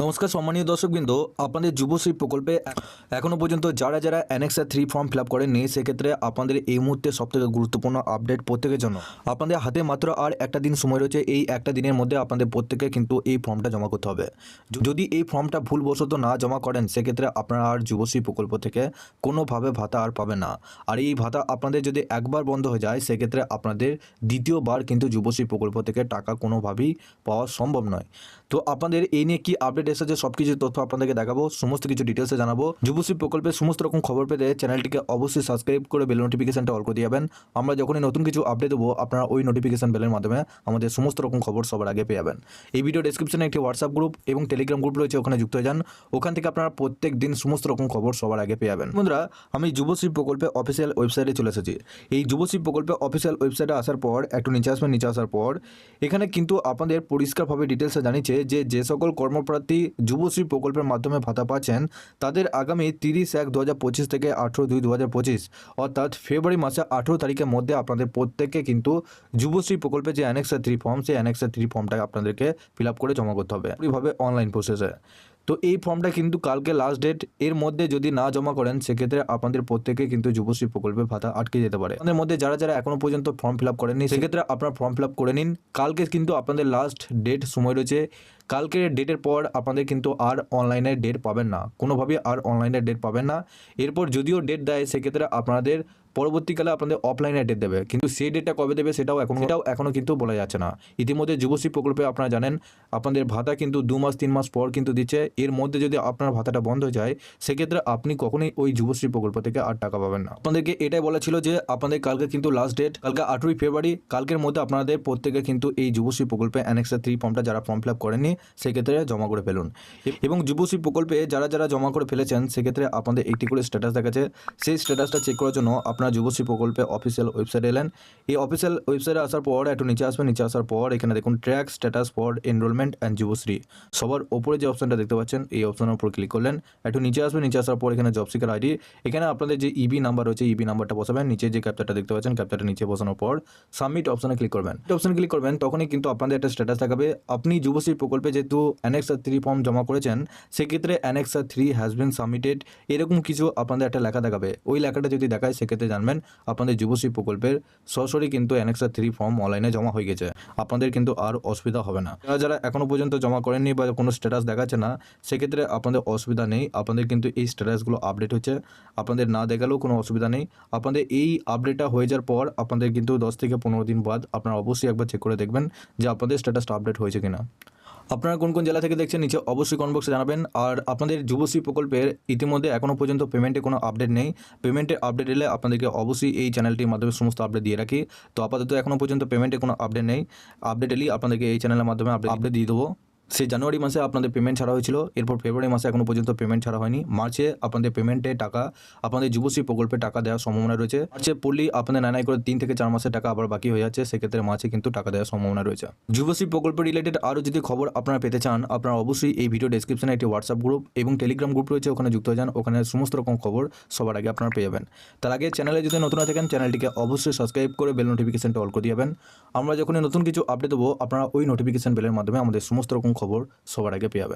নমস্কার সম্মানীয় দর্শকবৃন্দ, আপনাদের যুবশ্রী প্রকল্পে এখনও পর্যন্ত যারা যারা annexure three form fill up করেননি সেক্ষেত্রে আপনাদের এই মুহূর্তে সবথেকে গুরুত্বপূর্ণ আপডেট প্রত্যেকের জন্য। আপনাদের হাতে মাত্র আর একটা দিন সময় রয়েছে, এই একটা দিনের মধ্যে আপনাদের প্রত্যেকে কিন্তু এই ফর্মটা জমা করতে হবে। যদি এই ফর্মটা ভুলবশত না জমা করেন, সেক্ষেত্রে আপনারা আর যুবশ্রী প্রকল্প থেকে কোনোভাবে ভাতা আর পাবে না। আর এই ভাতা আপনাদের যদি একবার বন্ধ হয়ে যায়, সেক্ষেত্রে আপনাদের দ্বিতীয়বার কিন্তু যুবশ্রী প্রকল্প থেকে টাকা কোনোভাবেই পাওয়া সম্ভব নয়। তো আপনাদের এই নিয়ে কি আপডেট এসেছে সব কিছু তথ্য আপনাদেরকে দেখাবো, সমস্ত কিছু ডিটেলসে জানাব। যুবশ্রী প্রকল্পের সমস্ত রকম খবর পেতে চ্যানেলটিকে অবশ্যই সাবস্ক্রাইব করে বেল নোটিফিকেশনটা অল করে দিয়াবেন আমরা যখনই নতুন কিছু আপডেট দেবো, আপনারা ওই নোটিফিকেশন বেলের মাধ্যমে আমাদের সমস্ত রকম খবর সবার আগে পেয়ে যাবেন। এই ভিডিও ডেসক্রিপশনে একটি হোয়াটসঅ্যাপ গ্রুপ এবং টেলিগ্রাম গ্রুপ রয়েছে, ওখানে যুক্ত হয়ে যান। ওখান থেকে আপনারা প্রত্যেক দিন সমস্ত রকম খবর সবার আগে পেয়ে যাবেন। বন্ধুরা, আমি যুবশ্রী প্রকল্পে অফিসিয়াল ওয়েবসাইটে চলে এসেছি। এই যুবশ্রী প্রকল্পে অফিসিয়াল ওয়েবসাইটে আসার পর, একটু নিচে আসবেন, নিচে আসার পর, এখানে কিন্তু আপনাদের পরিষ্কারভাবে ডিটেলসে জানিয়েছে যে যে সকল কর্মপ্রার্থী যুবশ্রী প্রকল্পের মাধ্যমে ভাতা পাচ্ছেন তাদের আগামী তিরিশ এক দু থেকে আঠেরো দুই দু অর্থাৎ ফেব্রুয়ারি মাসে আঠেরো তারিখের মধ্যে আপনাদের প্রত্যেককে কিন্তু যুবশ্রী প্রকল্পে যে অ্যানেক্সা থ্রি ফর্ম সেই অ্যানেক্সা থ্রি ফর্মটা আপনাদেরকে ফিল করে জমা করতে হবে। এইভাবে অনলাইন প্রসেসে তো এই ফর্মটা কিন্তু কালকে লাস্ট ডেট এর মধ্যে যদি না জমা করেন, সেক্ষেত্রে আপনাদের প্রত্যেকে কিন্তু যুবশ্রী প্রকল্পে ভাতা আটকে যেতে পারে। আপনাদের মধ্যে যারা যারা এখনও পর্যন্ত ফর্ম ফিল আপ করেননি, সেক্ষেত্রে আপনার ফর্ম ফিল আপ করে নিন। কালকে কিন্তু আপনাদের লাস্ট ডেট সময় রয়েছে। কালকের ডেটের পর আপনাদের কিন্তু আর অনলাইনে ডেট পাবেন না। কোনোভাবেই আর অনলাইনে ডেট পাবেন না। এরপর যদিও ডেট দেয়, সেক্ষেত্রে আপনাদের পরবর্তীকালে আপনাদের অফলাইনে ডেট দেবে। কিন্তু সেই ডেটটা কবে দেবে সেটাও এখন সেটাও এখনও কিন্তু বলা যাচ্ছে না। ইতিমধ্যে যুবশ্রী প্রকল্পে আপনারা জানেন, আপনাদের ভাতা কিন্তু দু মাস, তিন মাস পর কিন্তু দিচ্ছে। এর মধ্যে যদি আপনার ভাতাটা বন্ধ হয়ে যায়, সেক্ষেত্রে আপনি কখনোই ওই যুবশ্রী প্রকল্প থেকে আর টাকা পাবেন না। আপনাদেরকে এটাই বলা ছিল যে, আপনাদের কালকে কিন্তু লাস্ট ডেট কালকে আঠেরোই ফেব্রুয়ারি, কালকের মধ্যে আপনাদের প্রত্যেকে কিন্তু এই যুবশ্রী প্রকল্পে অ্যানেক্সা থ্রি ফর্মটা যারা ফর্ম ফিল আপ করেননি, সেক্ষেত্রে জমা করে ফেলুন। এবং যুবশ্রী প্রকল্পে যারা যারা জমা করে ফেলেছেন, সেক্ষেত্রে আপনাদের একটি করে স্ট্যাটাস দেখাচ্ছে। সেই স্ট্যাটাসটা চেক করার জন্য আপনার যুবশ্রী প্রকল্পে অফিসিয়াল ওয়েবসাইটে এলেন। এই অফিসিয়াল ওয়েবসাইটে আসার পর, একটু নিচে আসবেন, নিচে আসার পর এখানে দেখুন track status for enrolment and Yuvashree. সবার ওপরে যে অপশনটা দেখতে পাচ্ছেন, এই অপশনের উপর ক্লিক করলেন। একটু নিচে আসবেন, নিচে আসার পর এখানে জব সিকার আইডি এখানে আপনাদের যে ইবি নাম্বার রয়েছে ইবি নাম্বারটা বসাবেন। নিচে যে ক্যাপচারটা দেখতে পাচ্ছেন ক্যাপচারটা নিচে বসানোর পর সাবমিট অপশনে ক্লিক করবেন। অপশনে ক্লিক করবেন, তখনই কিন্তু আপনাদের একটা স্ট্যাটাস দেখাবে। আপনি যুবশ্রী প্রকল্পে যেহেতু অ্যানেক্সা থ্রি ফর্ম জমা করেছেন, সেক্ষেত্রে annexure three has been submitted এরকম কিছু আপনাদের একটা লেখা দেখাবে। ওই লেখাটা যদি দেখায়, সেক্ষেত্রে জানবেন, আপনাদের যুবশ্রী প্রকল্পের সরাসরি কিন্তু অ্যানেক্সা থ্রি ফর্ম অনলাইনে জমা হয়ে গেছে। আপনাদের কিন্তু আর অসুবিধা হবে না। যারা যারা এখনও পর্যন্ত জমা করেননি বা কোনো স্ট্যাটাস দেখাচ্ছে না, সেক্ষেত্রে আপনাদের অসুবিধা নেই। আপনাদের কিন্তু এই স্ট্যাটাসগুলো আপডেট হচ্ছে। আপনাদের না দেখালেও কোনো অসুবিধা নেই। আপনাদের এই আপডেটটা হয়ে যাওয়ার পর আপনাদের কিন্তু দশ থেকে পনেরো দিন বাদ আপনারা অবশ্যই একবার চেক করে দেখবেন যে আপনাদের স্ট্যাটাসটা আপডেট হয়েছে কিনা। আপনারা কোন কোন জেলা থেকে দেখছেন নিচে অবশ্যই কমেন্ট বক্সে জানাবেন। আর আপনাদের যুবশ্রী প্রকল্পের ইতিমধ্যে এখনও পর্যন্ত পেমেন্টে কোনো আপডেট নেই। পেমেন্টের আপডেট এলে আপনাদেরকে অবশ্যই এই চ্যানেলটির মাধ্যমে সমস্ত আপডেট দিয়ে রাখি। তো আপাতত এখনও পর্যন্ত পেমেন্টে কোনো আপডেট নেই। আপডেট এলেই আপনাদেরকে এই চ্যানেলের মাধ্যমে আপডেট আপডেট দিয়ে দেবো। সেই জানুয়ারি মাসে আপনাদের পেমেন্ট ছাড়া হয়েছিল। এরপর ফেব্রুয়ারি মাসে এখনও পর্যন্ত পেমেন্ট ছাড়া হয়নি। মার্চে আপনাদের পেমেন্টে টাকা, আপনাদের যুবশ্রী প্রকল্পে টাকা দেওয়ার সম্ভাবনা রয়েছে। মার্চে পড়লেই আপনাদের নাই নাই করে তিন থেকে চার মাসের টাকা আবার বাকি হয়ে যাচ্ছে। সেক্ষেত্রে মার্চে কিন্তু টাকা দেওয়ার সম্ভাবনা রয়েছে। যুবশ্রী প্রকল্প রিলেটেড আরও যদি খবর আপনারা পেতে চান, আপনারা অবশ্যই এই ভিডিও ডেসক্রিপশনে একটি হোয়াটসঅ্যাপ গ্রুপ এবং টেলিগ্রাম গ্রুপ রয়েছে। ওখানে যুক্ত হয়ে যান। ওখানে সমস্ত রকম খবর সবার আগে আপনারা পেয়ে যাবেন। তার আগে চ্যানেলে যদি নতুন থাকেন চ্যানেলটিকে অবশ্যই সাবস্ক্রাইব করে বেল নোটিফিকেশনটা অল করে দিবেন আমরা যখনই নতুন কিছু আপডেট দেবো, আপনারা ওই নোটিফিকেশন বেলের মাধ্যমে আমাদের সমস্ত রকম খবর সবার আগে পেয়ে যাবেন।